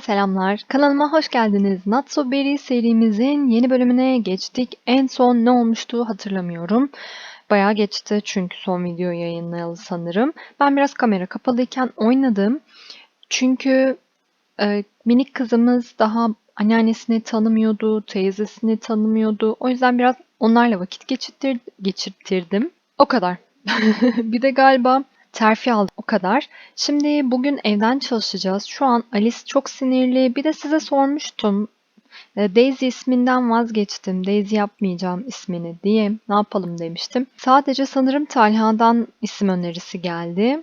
Selamlar. Kanalıma hoş geldiniz. Not So Berry serimizin yeni bölümüne geçtik. En son ne olmuştu hatırlamıyorum. Bayağı geçti çünkü son video yayınlayalı sanırım. Ben biraz kamera kapalıyken oynadım. Çünkü e, minik kızımız daha anneannesini tanımıyordu, teyzesini tanımıyordu. O yüzden biraz onlarla vakit geçirtir, geçirtirdim. O kadar. bir de galiba terfi aldım. O kadar. Şimdi bugün evden çalışacağız. Şu an Alice çok sinirli. Bir de size sormuştum. E, Daisy isminden vazgeçtim. Daisy yapmayacağım ismini diye. Ne yapalım demiştim. Sadece sanırım Talha'dan isim önerisi geldi.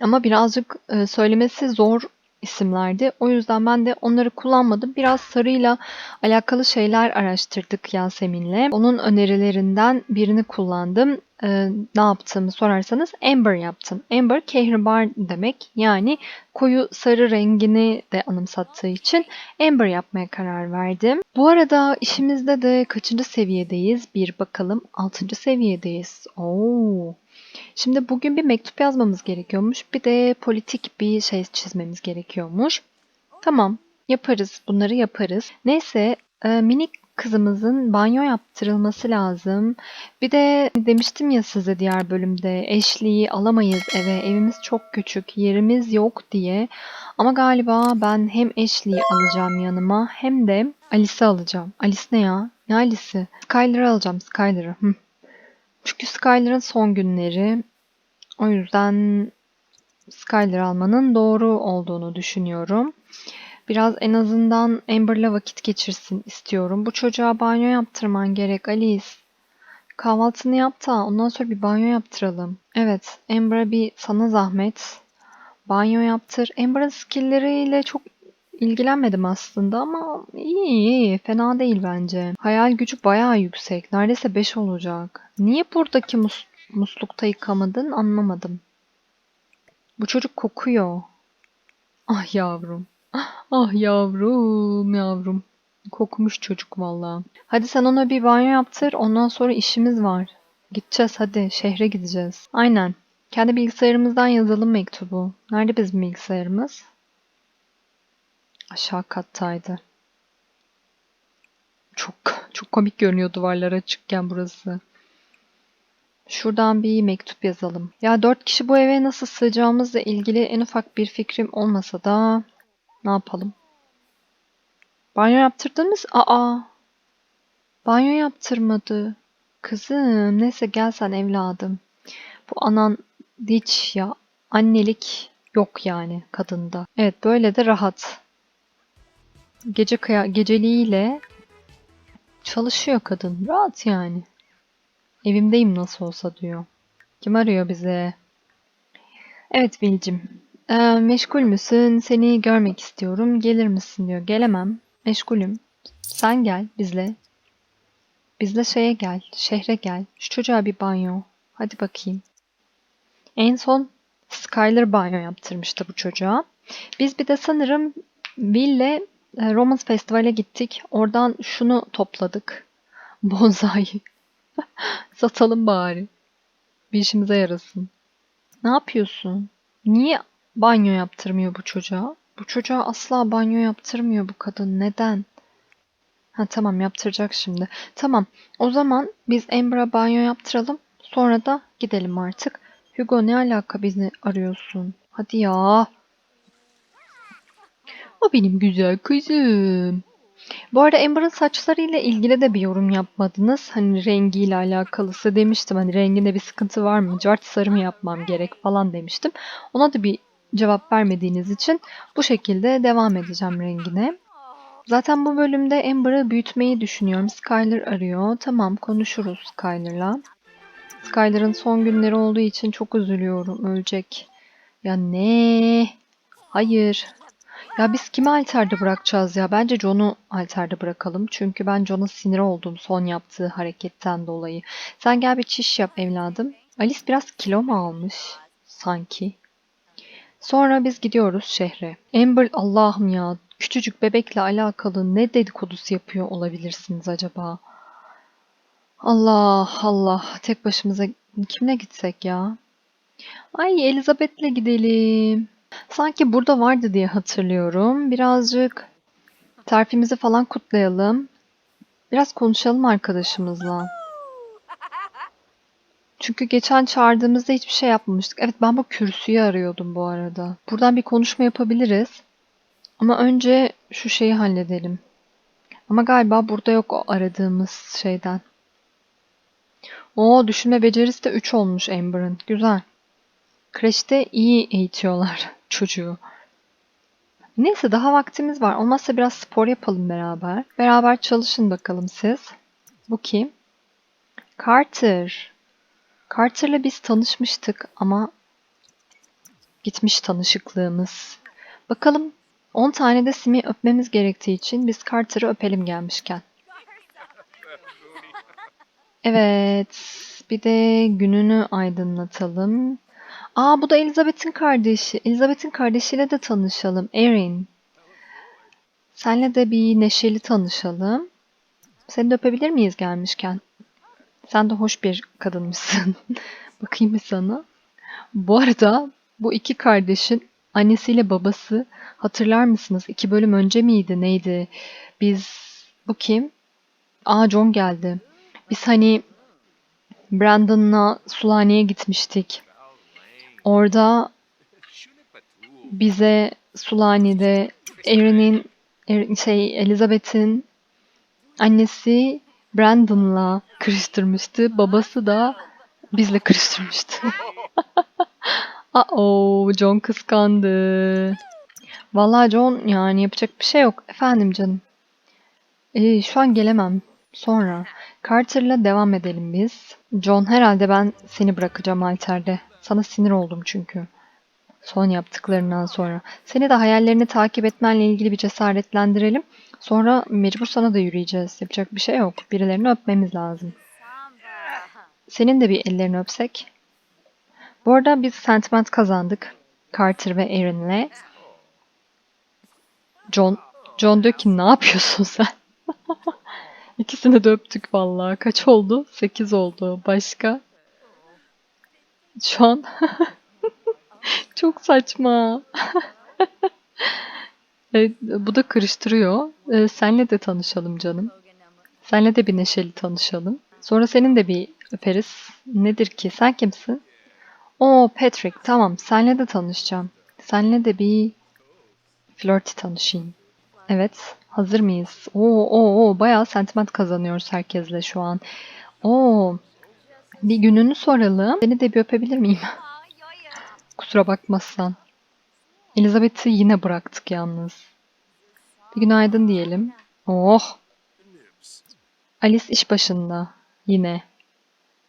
Ama birazcık e, söylemesi zor isimlerdi. O yüzden ben de onları kullanmadım. Biraz sarıyla alakalı şeyler araştırdık Yasemin'le. Onun önerilerinden birini kullandım. Ee, ne yaptığımı sorarsanız Amber yaptım. Amber kehribar demek. Yani koyu sarı rengini de anımsattığı için Amber yapmaya karar verdim. Bu arada işimizde de kaçıncı seviyedeyiz? Bir bakalım. Altıncı seviyedeyiz. Oo. Şimdi bugün bir mektup yazmamız gerekiyormuş. Bir de politik bir şey çizmemiz gerekiyormuş. Tamam, yaparız. Bunları yaparız. Neyse, e, minik kızımızın banyo yaptırılması lazım. Bir de demiştim ya size diğer bölümde eşliği alamayız eve. Evimiz çok küçük, yerimiz yok diye. Ama galiba ben hem eşliği alacağım yanıma hem de Alice'i alacağım. Alice ne ya? Ne Alice'i? Skyler'ı alacağım, Skyler'ı. Çünkü Skyler'ın son günleri. O yüzden Skyler almanın doğru olduğunu düşünüyorum. Biraz en azından Amber'la vakit geçirsin istiyorum. Bu çocuğa banyo yaptırman gerek Alice. Kahvaltını yap da ondan sonra bir banyo yaptıralım. Evet, Amber'a bir sana zahmet. Banyo yaptır. Amber'ın skill'leriyle çok ilgilenmedim aslında ama iyi iyi. Fena değil bence. Hayal gücü bayağı yüksek. Neredeyse 5 olacak. Niye buradaki mus muslukta yıkamadın anlamadım. Bu çocuk kokuyor. Ah yavrum. Ah yavrum yavrum. Kokmuş çocuk valla. Hadi sen ona bir banyo yaptır. Ondan sonra işimiz var. Gideceğiz hadi. Şehre gideceğiz. Aynen. Kendi bilgisayarımızdan yazalım mektubu. Nerede bizim bilgisayarımız? Aşağı kattaydı. Çok çok komik görünüyor duvarlar açıkken burası. Şuradan bir mektup yazalım. Ya dört kişi bu eve nasıl sığacağımızla ilgili en ufak bir fikrim olmasa da ne yapalım? Banyo yaptırdınız? Aa! Banyo yaptırmadı. Kızım neyse gel sen evladım. Bu anan hiç ya annelik yok yani kadında. Evet böyle de rahat. Gece kıya geceliğiyle çalışıyor kadın. Rahat yani. Evimdeyim nasıl olsa diyor. Kim arıyor bize? Evet Bilcim. Ee, meşgul müsün? Seni görmek istiyorum. Gelir misin diyor. Gelemem. Meşgulüm. Sen gel bizle. Bizle şeye gel. Şehre gel. Şu çocuğa bir banyo. Hadi bakayım. En son Skyler banyo yaptırmıştı bu çocuğa. Biz bir de sanırım Will'le e, Romans Festival'e gittik. Oradan şunu topladık. Bonsai. Satalım bari. Bir işimize yarasın. Ne yapıyorsun? Niye banyo yaptırmıyor bu çocuğa? Bu çocuğa asla banyo yaptırmıyor bu kadın. Neden? Ha tamam yaptıracak şimdi. Tamam. O zaman biz Amber'a banyo yaptıralım. Sonra da gidelim artık. Hugo ne alaka bizi arıyorsun? Hadi ya. O benim güzel kızım. Bu arada Amber'ın saçlarıyla ilgili de bir yorum yapmadınız. Hani rengiyle alakalısı demiştim. Hani renginde bir sıkıntı var mı? Cart sarı mı yapmam gerek falan demiştim. Ona da bir cevap vermediğiniz için bu şekilde devam edeceğim rengine. Zaten bu bölümde Amber'ı büyütmeyi düşünüyorum. Skyler arıyor. Tamam konuşuruz Skyler'la. Skyler'ın son günleri olduğu için çok üzülüyorum. Ölecek. Ya ne? Hayır. Ya biz kimi alterde bırakacağız ya? Bence John'u alterde bırakalım. Çünkü ben John'a sinir oldum son yaptığı hareketten dolayı. Sen gel bir çiş yap evladım. Alice biraz kilo mu almış? Sanki. Sonra biz gidiyoruz şehre. Amber Allah'ım ya küçücük bebekle alakalı ne dedikodusu yapıyor olabilirsiniz acaba? Allah Allah tek başımıza kimle gitsek ya? Ay Elizabeth'le gidelim. Sanki burada vardı diye hatırlıyorum. Birazcık terfimizi falan kutlayalım. Biraz konuşalım arkadaşımızla. Çünkü geçen çağırdığımızda hiçbir şey yapmamıştık. Evet ben bu kürsüyü arıyordum bu arada. Buradan bir konuşma yapabiliriz. Ama önce şu şeyi halledelim. Ama galiba burada yok o aradığımız şeyden. Oo düşünme becerisi de 3 olmuş Amber'ın. Güzel. Kreşte iyi eğitiyorlar çocuğu. Neyse daha vaktimiz var. Olmazsa biraz spor yapalım beraber. Beraber çalışın bakalım siz. Bu kim? Carter. Carter'la biz tanışmıştık ama gitmiş tanışıklığımız. Bakalım 10 tane de Simi öpmemiz gerektiği için biz Carter'ı öpelim gelmişken. Evet, bir de gününü aydınlatalım. Aa bu da Elizabeth'in kardeşi. Elizabeth'in kardeşiyle de tanışalım. Erin. Senle de bir neşeli tanışalım. Seni de öpebilir miyiz gelmişken? Sen de hoş bir kadınmışsın. Bakayım bir sana. Bu arada bu iki kardeşin annesiyle babası hatırlar mısınız? İki bölüm önce miydi neydi? Biz bu kim? Aa John geldi. Biz hani Brandon'la Sulhane'ye gitmiştik. Orada bize Sulhane'de Erin'in Erin- şey Elizabeth'in annesi Brandon'la karıştırmıştı. Babası da bizle karıştırmıştı. Aa, John kıskandı. Vallahi John yani yapacak bir şey yok. Efendim canım. Ee, şu an gelemem. Sonra. Carter'la devam edelim biz. John herhalde ben seni bırakacağım Alter'de. Sana sinir oldum çünkü. Son yaptıklarından sonra. Seni de hayallerini takip etmenle ilgili bir cesaretlendirelim. Sonra mecbur sana da yürüyeceğiz. Yapacak bir şey yok. Birilerini öpmemiz lazım. Senin de bir ellerini öpsek. Bu arada biz sentiment kazandık. Carter ve Erin'le. John, John diyor ki ne yapıyorsun sen? İkisini de öptük vallahi. Kaç oldu? 8 oldu. Başka? Şu an çok saçma. Evet, bu da karıştırıyor. Ee, senle de tanışalım canım. Senle de bir neşeli tanışalım. Sonra senin de bir öperiz. Nedir ki? Sen kimsin? Oo Patrick. Tamam. Senle de tanışacağım. Senle de bir flirty tanışayım. Evet. Hazır mıyız? Oo, oo, oo. Bayağı sentiment kazanıyoruz herkesle şu an. Oo. Bir gününü soralım. Seni de bir öpebilir miyim? Kusura bakmazsan. Elizabeth'i yine bıraktık yalnız. Bir günaydın diyelim. Oh. Alice iş başında. Yine.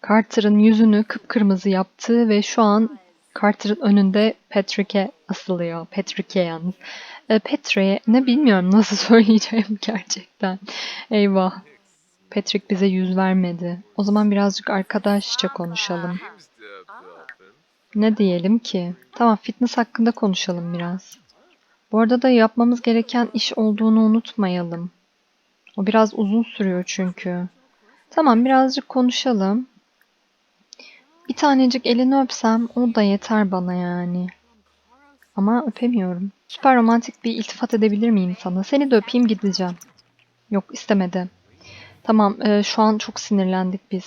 Carter'ın yüzünü kıpkırmızı yaptı ve şu an Carter'ın önünde Patrick'e asılıyor. Patrick'e yalnız. E, Patrick'e ne bilmiyorum nasıl söyleyeceğim gerçekten. Eyvah. Patrick bize yüz vermedi. O zaman birazcık arkadaşça konuşalım. Ne diyelim ki? Tamam fitness hakkında konuşalım biraz. Bu arada da yapmamız gereken iş olduğunu unutmayalım. O biraz uzun sürüyor çünkü. Tamam birazcık konuşalım. Bir tanecik elini öpsem o da yeter bana yani. Ama öpemiyorum. Süper romantik bir iltifat edebilir miyim sana? Seni de öpeyim gideceğim. Yok istemedi. Tamam e, şu an çok sinirlendik biz.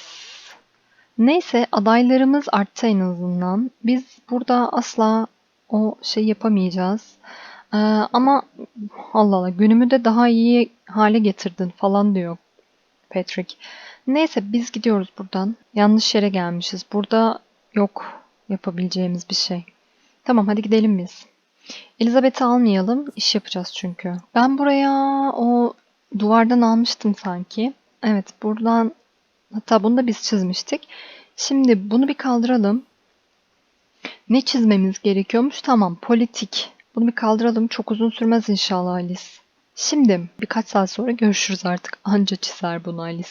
Neyse adaylarımız arttı en azından. Biz burada asla o şey yapamayacağız. Ee, ama Allah Allah günümü de daha iyi hale getirdin falan diyor Patrick. Neyse biz gidiyoruz buradan. Yanlış yere gelmişiz. Burada yok yapabileceğimiz bir şey. Tamam hadi gidelim biz. Elizabeth'i almayalım. İş yapacağız çünkü. Ben buraya o duvardan almıştım sanki. Evet buradan hatta bunu da biz çizmiştik. Şimdi bunu bir kaldıralım. Ne çizmemiz gerekiyormuş? Tamam politik. Bunu bir kaldıralım. Çok uzun sürmez inşallah Alice. Şimdi birkaç saat sonra görüşürüz artık. Anca çizer bunu Alice.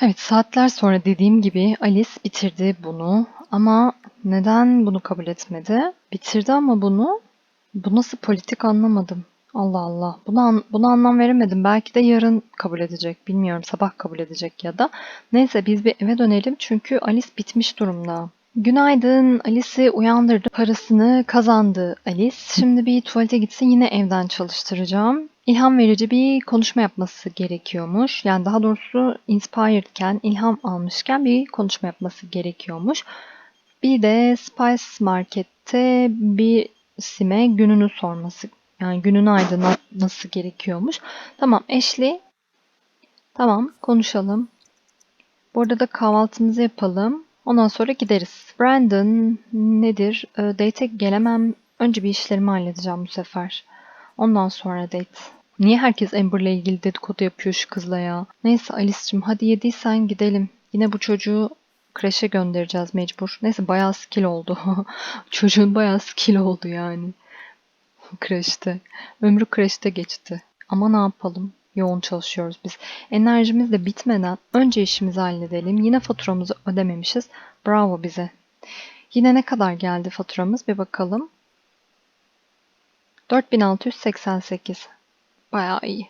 Evet saatler sonra dediğim gibi Alice bitirdi bunu. Ama neden bunu kabul etmedi? Bitirdi ama bunu. Bu nasıl politik anlamadım. Allah Allah. Buna, buna anlam veremedim. Belki de yarın kabul edecek. Bilmiyorum. Sabah kabul edecek ya da. Neyse biz bir eve dönelim. Çünkü Alice bitmiş durumda. Günaydın. Alice'i uyandırdı. Parasını kazandı Alice. Şimdi bir tuvalete gitsin yine evden çalıştıracağım. İlham verici bir konuşma yapması gerekiyormuş. Yani daha doğrusu inspiredken, ilham almışken bir konuşma yapması gerekiyormuş. Bir de Spice Market'te bir sime gününü sorması, yani gününü aydınlatması gerekiyormuş. Tamam Ashley. Tamam konuşalım. Bu arada da kahvaltımızı yapalım. Ondan sonra gideriz. Brandon nedir? E, date'e gelemem. Önce bir işlerimi halledeceğim bu sefer. Ondan sonra date. Niye herkes Amber'la ilgili dedikodu yapıyor şu kızla ya? Neyse Alice'cim hadi yediysen gidelim. Yine bu çocuğu kreşe göndereceğiz mecbur. Neyse bayağı skill oldu. Çocuğun bayağı skill oldu yani. Kreşte. Ömrü kreşte geçti. Ama ne yapalım? Yoğun çalışıyoruz biz. Enerjimiz de bitmeden önce işimizi halledelim. Yine faturamızı ödememişiz. Bravo bize. Yine ne kadar geldi faturamız? Bir bakalım. 4688. Bayağı iyi.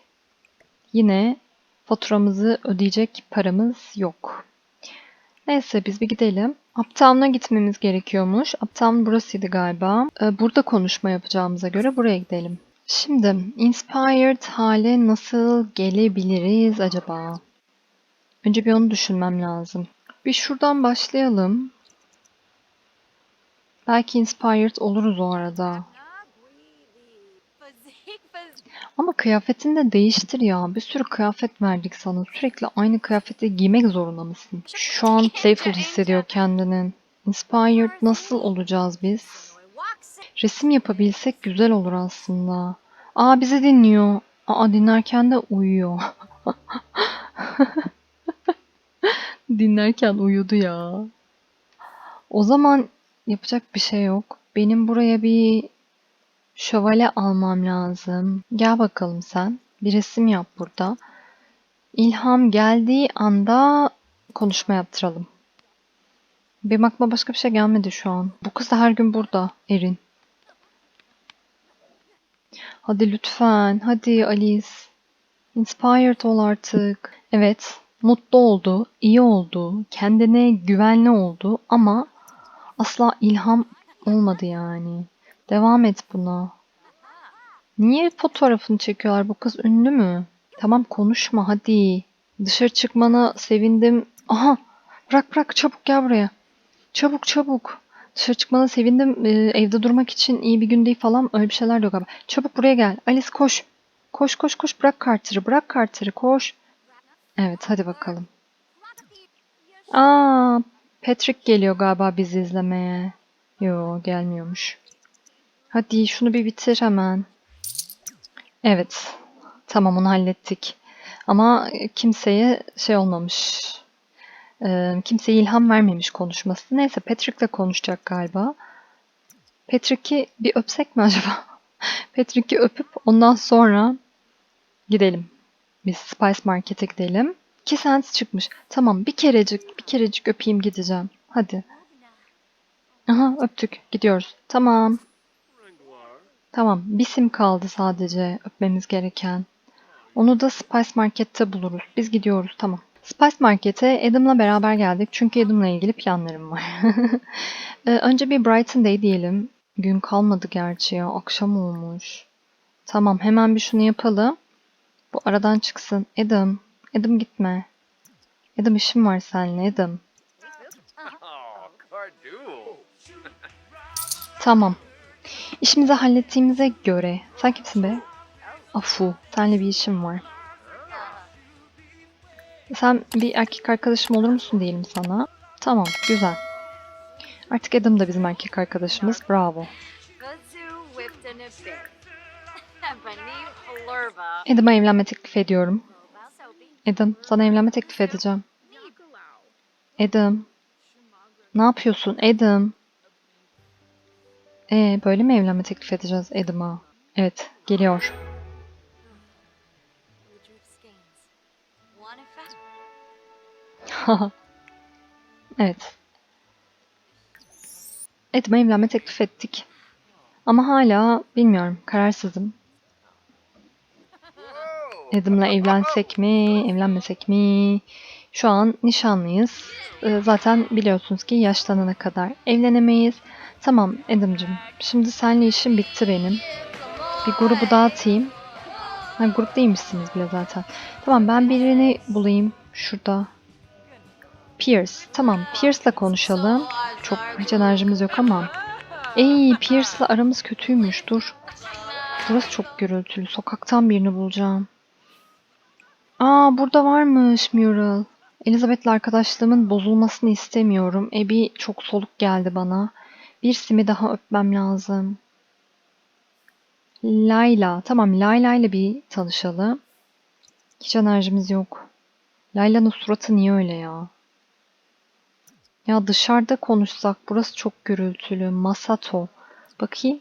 Yine faturamızı ödeyecek paramız yok. Neyse biz bir gidelim. Uptown'a gitmemiz gerekiyormuş. Uptown burasıydı galiba. Ee, Burada konuşma yapacağımıza göre buraya gidelim. Şimdi inspired hale nasıl gelebiliriz acaba? Önce bir onu düşünmem lazım. Bir şuradan başlayalım. Belki inspired oluruz o arada. Ama kıyafetini de değiştir ya. Bir sürü kıyafet verdik sana. Sürekli aynı kıyafeti giymek zorunda mısın? Şu an playful hissediyor kendini. Inspired nasıl olacağız biz? Resim yapabilsek güzel olur aslında. Aa bizi dinliyor. Aa dinlerken de uyuyor. dinlerken uyudu ya. O zaman yapacak bir şey yok. Benim buraya bir şövalye almam lazım. Gel bakalım sen. Bir resim yap burada. İlham geldiği anda konuşma yaptıralım. Benim aklıma başka bir şey gelmedi şu an. Bu kız da her gün burada Erin. Hadi lütfen. Hadi Alice. Inspired ol artık. Evet. Mutlu oldu. iyi oldu. Kendine güvenli oldu. Ama asla ilham olmadı yani. Devam et buna. Niye fotoğrafını çekiyorlar? Bu kız ünlü mü? Tamam konuşma hadi. Dışarı çıkmana sevindim. Aha bırak bırak çabuk gel buraya. Çabuk çabuk. Dışarı çıkmana sevindim. Ee, evde durmak için iyi bir gün değil falan. Öyle bir şeyler yok galiba. Çabuk buraya gel. Alice koş. Koş koş koş. Bırak Carter'ı. Bırak Carter'ı. Koş. Evet hadi bakalım. Aa, Patrick geliyor galiba bizi izlemeye. Yo gelmiyormuş. Hadi şunu bir bitir hemen. Evet. Tamam onu hallettik. Ama kimseye şey olmamış. Ee, kimseye ilham vermemiş konuşması. Neyse Patrick'le konuşacak galiba. Patrick'i bir öpsek mi acaba? Patrick'i öpüp ondan sonra gidelim. Biz Spice Market'e gidelim. 2 cent çıkmış. Tamam bir kerecik bir kerecik öpeyim gideceğim. Hadi. Aha öptük. Gidiyoruz. Tamam. Tamam. Bir sim kaldı sadece öpmemiz gereken. Onu da Spice Market'te buluruz. Biz gidiyoruz. Tamam. Spice Market'e Adam'la beraber geldik. Çünkü Adam'la ilgili planlarım var. Ee, Önce bir Brighton Day diyelim. Gün kalmadı gerçi ya. Akşam olmuş. Tamam hemen bir şunu yapalım. Bu aradan çıksın. Adam. Adam gitme. Adam işim var seninle Adam. Oh. Tamam. İşimizi hallettiğimize göre. Sen kimsin be? Afu. Seninle bir işim var. Sen bir erkek arkadaşım olur musun diyelim sana. Tamam. Güzel. Artık Adam da bizim erkek arkadaşımız. Bravo. Adam'a evlenme teklif ediyorum. Adam, sana evlenme teklif edeceğim. Adam. Ne yapıyorsun Adam? Ee, böyle mi evlenme teklif edeceğiz Adam'a? Evet, geliyor. Evet. Adam'a evlenme teklif ettik. Ama hala bilmiyorum, kararsızım. Adam'la evlensek mi, evlenmesek mi Şu an nişanlıyız. Ee, zaten biliyorsunuz ki yaşlanana kadar evlenemeyiz. Tamam Adam'cığım. Şimdi seninle işim bitti benim. Bir grubu dağıtayım. Ha, grup değilmişsiniz bile zaten. Tamam ben birini bulayım. Şurada. Pierce. Tamam Pierce'la konuşalım. Çok hiç enerjimiz yok ama. Ey Pierce'la aramız kötüymüş. Dur. Burası çok gürültülü. Sokaktan birini bulacağım. Aa burada varmış Mural. Elizabeth'le arkadaşlığımın bozulmasını istemiyorum. Ebi çok soluk geldi bana. Bir simi daha öpmem lazım. Layla. Tamam Layla ile bir tanışalım. Hiç enerjimiz yok. Layla'nın suratı niye öyle ya? Ya dışarıda konuşsak burası çok gürültülü. Masato. Bakayım.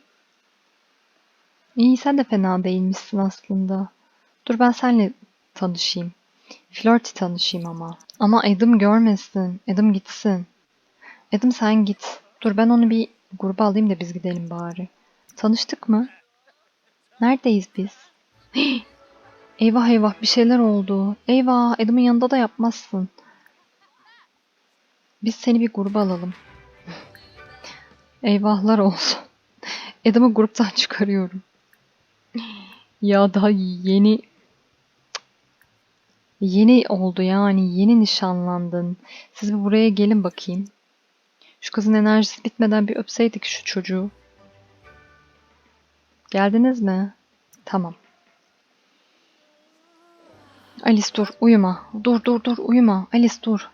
İyi sen de fena değilmişsin aslında. Dur ben seninle tanışayım. Flirty tanışayım ama. Ama Adam görmesin. Adam gitsin. Adam sen git. Dur ben onu bir gruba alayım da biz gidelim bari. Tanıştık mı? Neredeyiz biz? Eyvah eyvah bir şeyler oldu. Eyvah Adam'ın yanında da yapmazsın. Biz seni bir gruba alalım. Eyvahlar olsun. Adam'ı gruptan çıkarıyorum. Ya daha yeni Yeni oldu yani yeni nişanlandın. Siz bir buraya gelin bakayım. Şu kızın enerjisi bitmeden bir öpseydik şu çocuğu. Geldiniz mi? Tamam. Alice dur uyuma. Dur dur dur uyuma. Alice dur.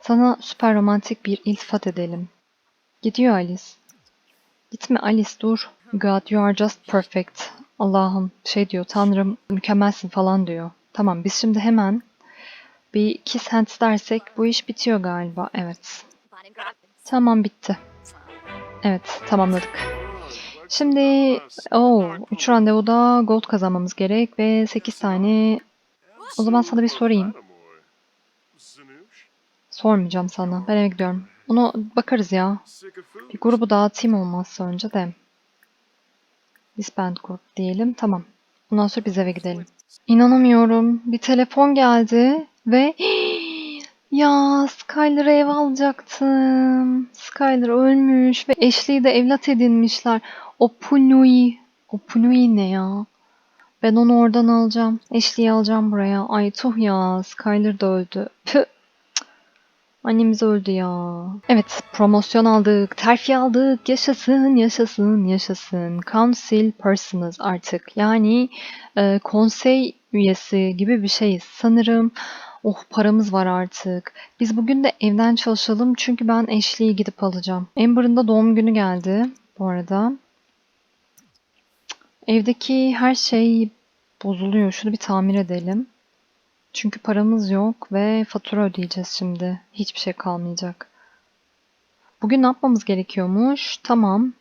Sana süper romantik bir iltifat edelim. Gidiyor Alice. Gitme Alice dur. God you are just perfect. Allah'ım şey diyor Tanrım mükemmelsin falan diyor. Tamam biz şimdi hemen bir kiss hands dersek bu iş bitiyor galiba. Evet. Tamam bitti. Evet tamamladık. Şimdi o 3 randevuda gold kazanmamız gerek ve 8 tane o zaman sana bir sorayım. Sormayacağım sana. Ben eve gidiyorum. Onu bakarız ya. Bir grubu dağıtayım olmazsa önce de. Disband grup diyelim. Tamam. Ondan sonra biz eve gidelim. İnanamıyorum. Bir telefon geldi ve ya Skyler'ı ev alacaktım. Skyler ölmüş ve Ashley'i de evlat edinmişler. O Punui. O Punui ne ya? Ben onu oradan alacağım. Ashley'i alacağım buraya. Ay tuh ya. Skyler da öldü. Püh. Annemiz öldü ya. Evet, promosyon aldık, terfi aldık. Yaşasın, yaşasın, yaşasın. Council person'ız artık. Yani e, konsey üyesi gibi bir şeyiz sanırım. Oh paramız var artık. Biz bugün de evden çalışalım çünkü ben Ashley'i gidip alacağım. Amber'ın da doğum günü geldi bu arada. Evdeki her şey bozuluyor. Şunu bir tamir edelim. Çünkü paramız yok ve fatura ödeyeceğiz şimdi. Hiçbir şey kalmayacak. Bugün ne yapmamız gerekiyormuş? Tamam.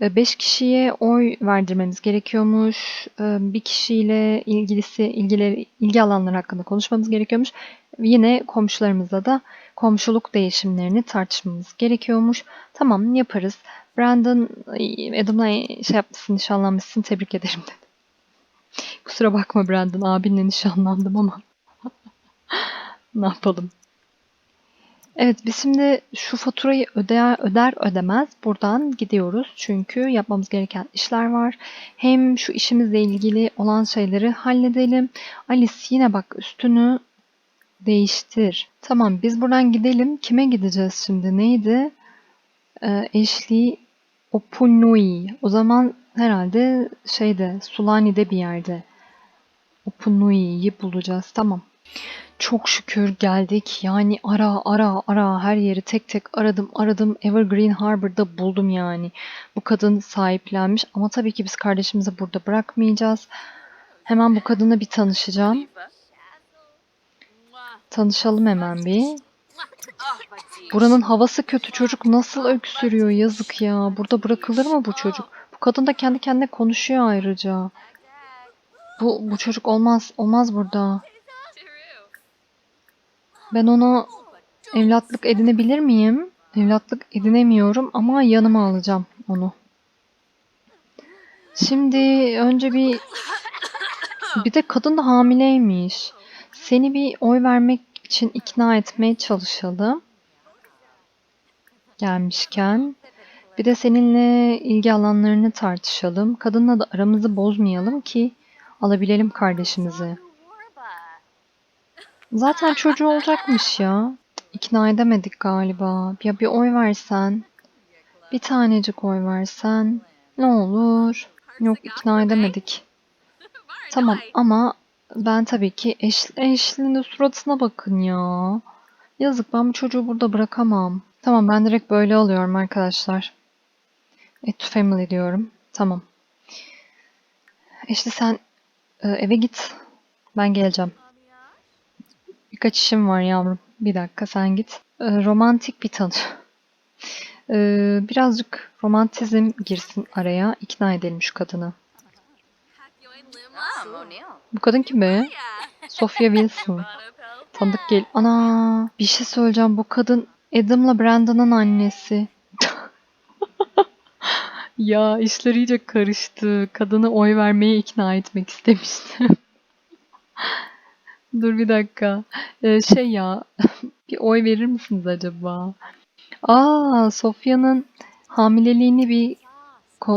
5 kişiye oy verdirmemiz gerekiyormuş. Ee, Bir kişiyle ilgilisi ilgileri, ilgi alanları hakkında konuşmamız gerekiyormuş. Yine komşularımızla da komşuluk değişimlerini tartışmamız gerekiyormuş. Tamam yaparız. Brandon Adam'la şey yapmışsın, nişanlanmışsın. Tebrik ederim dedi. Kusura bakma Brandon, abinle nişanlandım ama. Ne yapalım? Evet biz şimdi şu faturayı öder, öder ödemez buradan gidiyoruz. Çünkü yapmamız gereken işler var. Hem şu işimizle ilgili olan şeyleri halledelim. Alice yine bak üstünü değiştir. Tamam biz buradan gidelim. Kime gideceğiz şimdi? Neydi? Ee, Ashley Opunui. O zaman herhalde şeyde Sulani'de bir yerde. Opunui'yi bulacağız. Tamam. Çok şükür geldik. Yani ara ara ara her yeri tek tek aradım aradım. Evergreen Harbor'da buldum yani. Bu kadın sahiplenmiş ama tabii ki biz kardeşimizi burada bırakmayacağız. Hemen bu kadınla bir tanışacağım. Tanışalım hemen bir. Buranın havası kötü çocuk nasıl öksürüyor yazık ya. Burada bırakılır mı bu çocuk? Bu kadın da kendi kendine konuşuyor ayrıca. Bu, bu çocuk olmaz. Olmaz burada. Ben ona evlatlık edinebilir miyim? Evlatlık edinemiyorum ama yanıma alacağım onu. Şimdi önce bir bir de kadın da hamileymiş. Seni bir oy vermek için ikna etmeye çalışalım. Gelmişken. Bir de seninle ilgi alanlarını tartışalım. Kadınla da aramızı bozmayalım ki alabilelim kardeşimizi. Zaten çocuğu olacakmış ya. İkna edemedik galiba. Ya bir oy versen. Bir tanecik oy versen. Ne olur. Yok ikna edemedik. Tamam ama ben tabii ki eş, eşlinin de suratına bakın ya. Yazık ben bu çocuğu burada bırakamam. Tamam ben direkt böyle alıyorum arkadaşlar. To family diyorum. Tamam. Eşli sen e, eve git. Ben geleceğim. Birkaç işim var yavrum. Bir dakika sen git. E, romantik bir tanı. E, birazcık romantizm girsin araya. İkna edelim şu kadını. Bu kadın kim be? Sophia Wilson. Tanıdık gel. Ana bir şey söyleyeceğim. Bu kadın Adam'la Brandon'ın annesi. ya işler iyice karıştı. Kadını oy vermeye ikna etmek istemiştim. Dur bir dakika. Ee, şey ya bir oy verir misiniz acaba? Aa Sofya'nın hamileliğini bir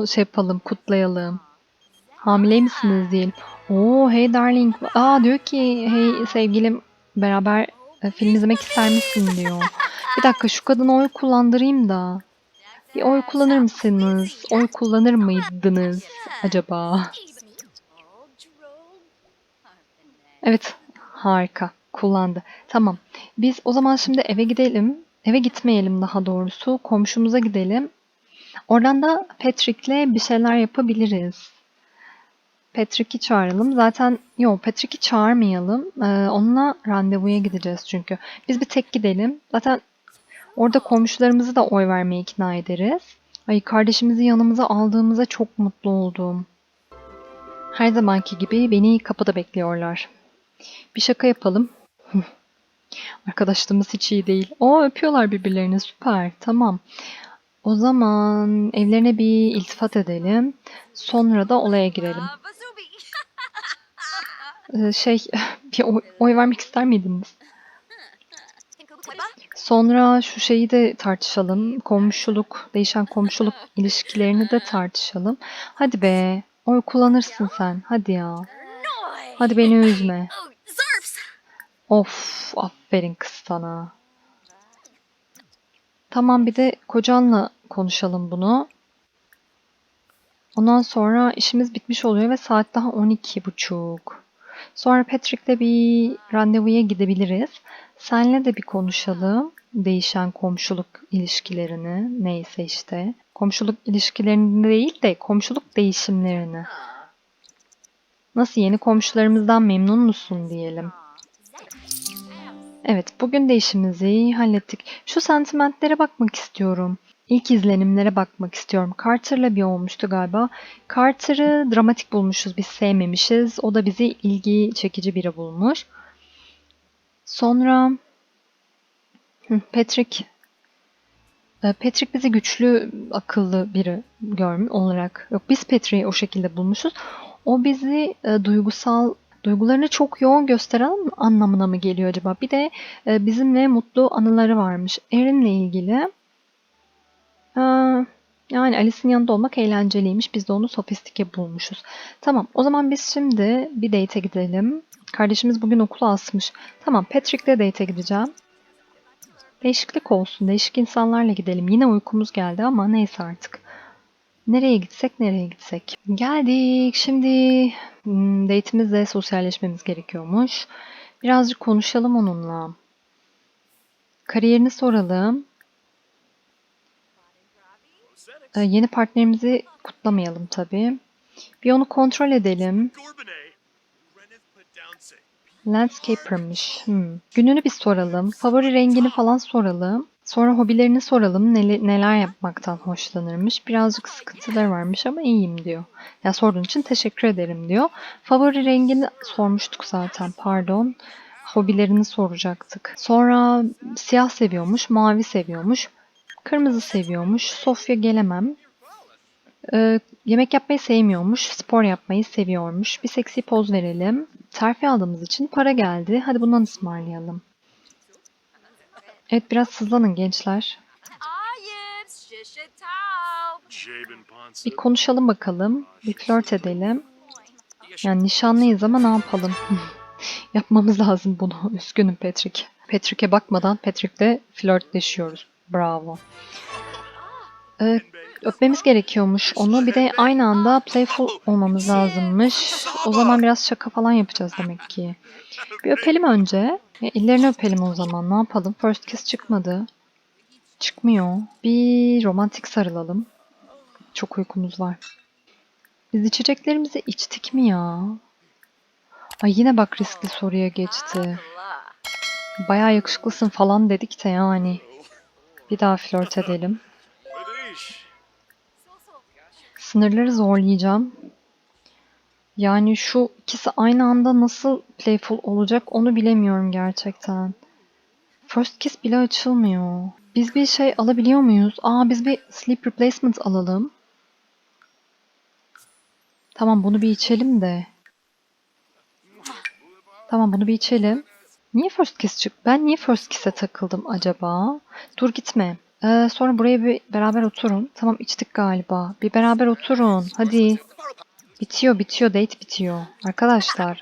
şey yapalım, kutlayalım. Hamile misiniz diyelim. Oo hey darling. Aa diyor ki hey sevgilim beraber e, film izlemek ister misin diyor. Bir dakika şu kadına oy kullandırayım da. Bir oy kullanır mısınız? Oy kullanır mıydınız acaba? Evet harika kullandı. Tamam biz o zaman şimdi eve gidelim. Eve gitmeyelim daha doğrusu. Komşumuza gidelim. Oradan da Patrick'le bir şeyler yapabiliriz. Patrick'i çağıralım. Zaten yok Patrick'i çağırmayalım. Ee, onunla randevuya gideceğiz çünkü. Biz bir tek gidelim. Zaten orada komşularımızı da oy vermeye ikna ederiz. Ay kardeşimizi yanımıza aldığımıza çok mutlu oldum. Her zamanki gibi beni kapıda bekliyorlar. Bir şaka yapalım. Arkadaşlığımız hiç iyi değil. O öpüyorlar birbirlerini süper. Tamam. O zaman evlerine bir iltifat edelim. Sonra da olaya girelim. Ee, şey bir oy, oy vermek ister miydiniz? Sonra şu şeyi de tartışalım. Komşuluk, değişen komşuluk ilişkilerini de tartışalım. Hadi be, oy kullanırsın sen. Hadi ya. Hadi beni üzme. Oh. Of, aferin kız sana. Tamam bir de kocanla konuşalım bunu. Ondan sonra işimiz bitmiş oluyor ve saat daha 12.30. Sonra Patrick'le bir randevuya gidebiliriz. Senle de bir konuşalım. Değişen komşuluk ilişkilerini, neyse işte. Komşuluk ilişkilerini değil de komşuluk değişimlerini. Nasıl yeni komşularımızdan memnun musun diyelim. Evet, bugün de işimizi hallettik. Şu sentimentlere bakmak istiyorum. İlk izlenimlere bakmak istiyorum. Carter'la bir olmuştu galiba. Carter'ı dramatik bulmuşuz, biz sevmemişiz. O da bizi ilgi çekici biri bulmuş. Sonra Patrick e, Patrick bizi güçlü, akıllı biri görmüş olarak. Yok biz Patrick'i o şekilde bulmuşuz. O bizi e, duygusal duygularını çok yoğun gösteren anlamına mı geliyor acaba? Bir de e, bizimle mutlu anıları varmış. Erin'le ilgili. e, yani Alice'in yanında olmak eğlenceliymiş. Biz de onu sofistike bulmuşuz. Tamam o zaman biz şimdi bir date'e gidelim. Kardeşimiz bugün okula asmış. Tamam Patrick'le date'e gideceğim. Değişiklik olsun. Değişik insanlarla gidelim. Yine uykumuz geldi ama neyse artık. Nereye gitsek nereye gitsek. Geldik. Şimdi hmm, date'imizle sosyalleşmemiz gerekiyormuş. Birazcık konuşalım onunla. Kariyerini soralım. Ee, yeni partnerimizi kutlamayalım tabii. Bir onu kontrol edelim. Landscaper'mış. Hmm. Gününü bir soralım. Favori rengini falan soralım. Sonra hobilerini soralım. Nele- neler yapmaktan hoşlanırmış. Birazcık sıkıntıları varmış ama iyiyim diyor. Ya sorduğun için teşekkür ederim diyor. Favori rengini sormuştuk zaten pardon. Hobilerini soracaktık. Sonra siyah seviyormuş, mavi seviyormuş. Kırmızı seviyormuş. Sofya gelemem. Ee, yemek yapmayı sevmiyormuş, spor yapmayı seviyormuş. Bir seksi poz verelim. Terfi aldığımız için para geldi. Hadi bundan ısmarlayalım. Evet biraz hızlanın gençler. Bir konuşalım bakalım. Bir flört edelim. Yani nişanlıyız ama ne yapalım? Yapmamız lazım bunu. Üzgünüm Patrick. Patrick'e bakmadan Patrick'le flörtleşiyoruz. Bravo. Ee, öpmemiz gerekiyormuş onu. Bir de aynı anda playful olmamız lazımmış. O zaman biraz şaka falan yapacağız demek ki. Bir öpelim önce. Ellerini öpelim o zaman. Ne yapalım? First kiss çıkmadı. Çıkmıyor. Bir romantik sarılalım. Çok uykumuz var. Biz içeceklerimizi içtik mi ya? Ay yine bak riskli soruya geçti. Bayağı yakışıklısın falan dedik de yani. Bir daha flört edelim. Sınırları zorlayacağım. Yani şu ikisi aynı anda nasıl playful olacak onu bilemiyorum gerçekten. First kiss bile açılmıyor. Biz bir şey alabiliyor muyuz? Aa biz bir sleep replacement alalım. Tamam bunu bir içelim de. Tamam bunu bir içelim. Niye first kiss çık? Ben niye first kiss'e takıldım acaba? Dur gitme. Ee, sonra buraya bir beraber oturun. Tamam içtik galiba. Bir beraber oturun. Hadi. Bitiyor bitiyor date bitiyor. Arkadaşlar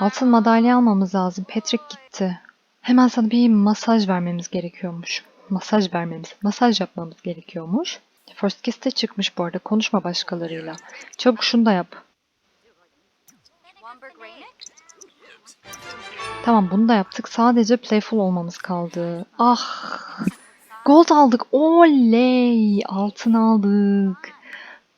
altın madalya almamız lazım. Patrick gitti. Hemen sana bir masaj vermemiz gerekiyormuş. Masaj vermemiz, masaj yapmamız gerekiyormuş. First kiss de çıkmış bu arada. Konuşma başkalarıyla. Çabuk şunu da yap. Tamam bunu da yaptık. Sadece playful olmamız kaldı. Ah. Gold aldık. Oley. Altın aldık.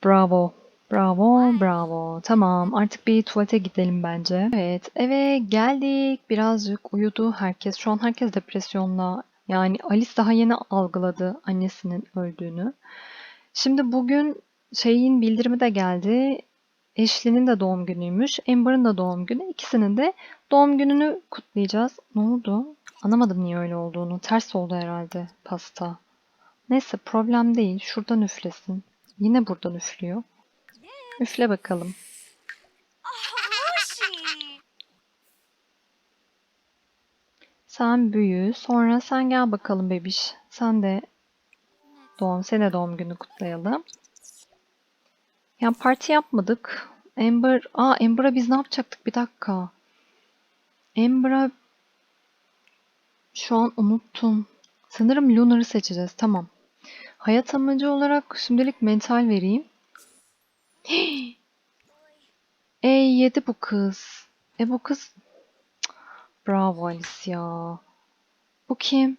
Bravo. Bravo, bravo. Tamam, artık bir tuvalete gidelim bence. Evet, eve geldik. Birazcık uyudu herkes. Şu an herkes depresyonla. Yani Alice daha yeni algıladı annesinin öldüğünü. Şimdi bugün şeyin bildirimi de geldi. Ashley'nin de doğum günüymüş. Amber'ın da doğum günü. İkisinin de doğum gününü kutlayacağız. Ne oldu? Anlamadım niye öyle olduğunu. Ters oldu herhalde pasta. Neyse problem değil. Şuradan üflesin. Yine buradan üflüyor. Üfle bakalım. Lucy. Sen büyü. Sonra sen gel bakalım bebiş. Sen de doğum, sen de doğum günü kutlayalım. Ya parti yapmadık. Amber, aa Amber'a biz ne yapacaktık? Bir dakika. Amber'a şu an unuttum. Sanırım Lunar'ı seçeceğiz. Tamam. Hayat amacı olarak şimdilik mental vereyim. Ey yedi bu kız. E bu kız... Bravo Alice ya. Bu kim?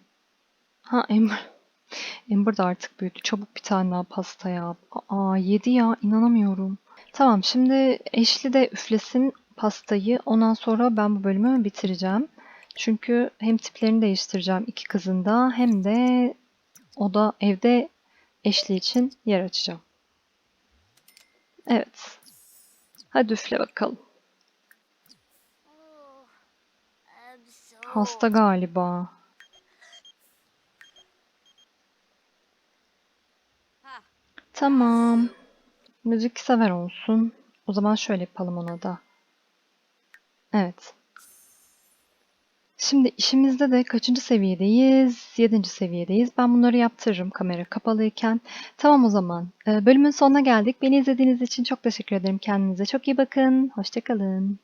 Ha Amber. Amber da artık büyüdü. Çabuk bir tane daha pasta yap. Aa yedi ya inanamıyorum. Tamam şimdi Ashley de üflesin pastayı. Ondan sonra ben bu bölümü bitireceğim. Çünkü hem tiplerini değiştireceğim iki kızın da hem de o da evde Ashley için yer açacağım. Evet. Hadi üfle bakalım. Hasta galiba. Tamam. Müzik sever olsun. O zaman şöyle yapalım ona da. Evet. Şimdi işimizde de kaçıncı seviyedeyiz? Yedinci seviyedeyiz. Ben bunları yaptırırım kamera kapalıyken. Tamam o zaman. Ee, Bölümün sonuna geldik. Beni izlediğiniz için çok teşekkür ederim. Kendinize çok iyi bakın. Hoşçakalın.